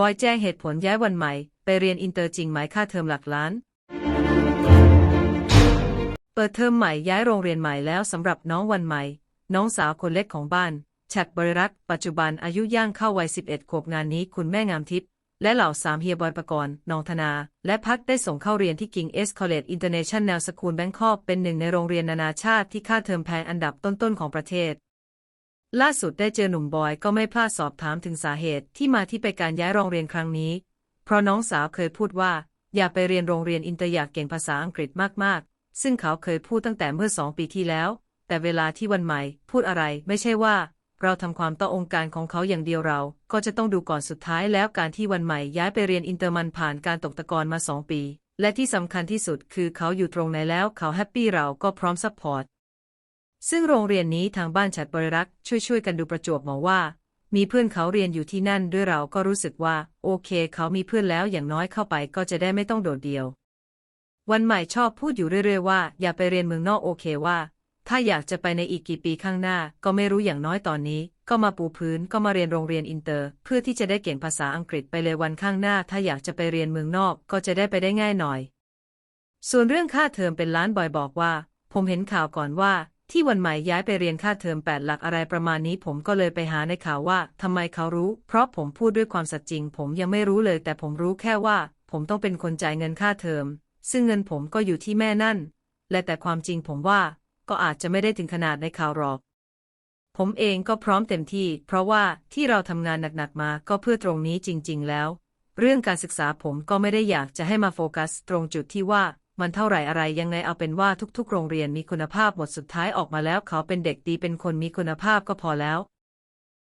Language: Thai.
บอยแจ้งเหตุผลย้ายวันใหม่ ไปเรียนอินเตอร์จริงไหมค่าเทอมหลักล้าน เปิดเทอมใหม่ย้ายโรงเรียนใหม่แล้วสำหรับน้องวันใหม่ น้องสาวคนเล็กของบ้านฉัดบริรักษ์ปัจจุบันอายุย่างเข้าวัย 11 ขวบงานนี้คุณแม่งามทิพย์และเหล่าสามเฮียบอยประกรณ์นองธนา และพักได้ส่งเข้าเรียนที่ King S College International School Bangkok เป็นหนึ่งในโรงเรียนนานาชาติที่ค่าเทอมแพงอันดับต้นๆของประเทศ ล่าสุดได้เจอหนุ่มบอยก็ไม่พลาดสอบถามถึงสาเหตุที่มาที่ไปการย้ายโรงเรียนครั้งนี้ เพราะน้องสาวเคยพูดว่า อยากไปเรียนโรงเรียนอินเตอร์อยากเก่งภาษาอังกฤษมากๆ ซึ่งเขาเคยพูดตั้งแต่เมื่อสองปีที่แล้ว แต่เวลาที่วันใหม่ พูดอะไรไม่ใช่ว่า เราทำความต่อองค์การของเขาอย่างเดียวเรา ก็จะต้องดูก่อนสุดท้ายแล้วการที่วันใหม่ย้ายไปเรียนอินเตอร์มันผ่านการตกตะกอนมาสองปี และที่สำคัญที่สุดคือเขาอยู่ตรงไหนแล้วเขาแฮปปี้เราก็พร้อมซัพพอร์ต ซึ่งโรงเรียนนี้ทางบ้านฉัดบริรักษ์ช่วยๆกันดูประจวบเหมาว่า มีเพื่อนเขาเรียนอยู่ที่นั่นด้วยเราก็รู้สึกว่า โอเค เขามีเพื่อนแล้วอย่างน้อยเข้าไปก็จะได้ไม่ต้องโดดเดี่ยว วันใหม่ชอบพูดอยู่เรื่อยๆว่า อย่าไปเรียนเมืองนอกโอเคว่า ถ้าอยากจะไปในอีกกี่ปีข้างหน้า ก็ไม่รู้อย่างน้อยตอนนี้ ก็มาปูพื้นก็มาเรียนโรงเรียนอินเตอร์ เพื่อที่จะได้เก่งภาษาอังกฤษไปเลยวันข้างหน้า ถ้าอยากจะไปเรียนเมืองนอกก็จะได้ไปได้ง่ายหน่อย ส่วนเรื่องค่าเทอมเป็นล้านบอยบอกว่า ผมเห็นข่าวก่อนว่า ที่วันใหม่ย้ายไปเรียนค่าเทอม8หลักอะไรประมาณนี้ ผมก็เลยไปหาในข่าวว่าทำไมเขารู้ เพราะผมพูดด้วยความสัตย์จริง ผมยังไม่รู้เลย แต่ผมรู้แค่ว่า ผมต้องเป็นคนจ่ายเงินค่าเทอม ซึ่งเงินผมก็อยู่ที่แม่นั่น และแต่ความจริงผมว่าก็อาจจะไม่ได้ถึงขนาดในข่าวหรอก ผมเองก็พร้อมเต็มที่ เพราะว่าที่เราทำงานหนักๆมาก็เพื่อตรงนี้จริง ๆ แล้ว เรื่องการศึกษาผมก็ไม่ได้อยากจะให้มาโฟกัส ตรงจุดที่ว่า มันเท่าไหร่อะไรยังไงเอาเป็นว่าทุกๆ โรงเรียนมีคุณภาพหมดสุดท้ายออกมาแล้วเขาเป็นเด็กดีเป็นคนมีคุณภาพก็พอแล้ว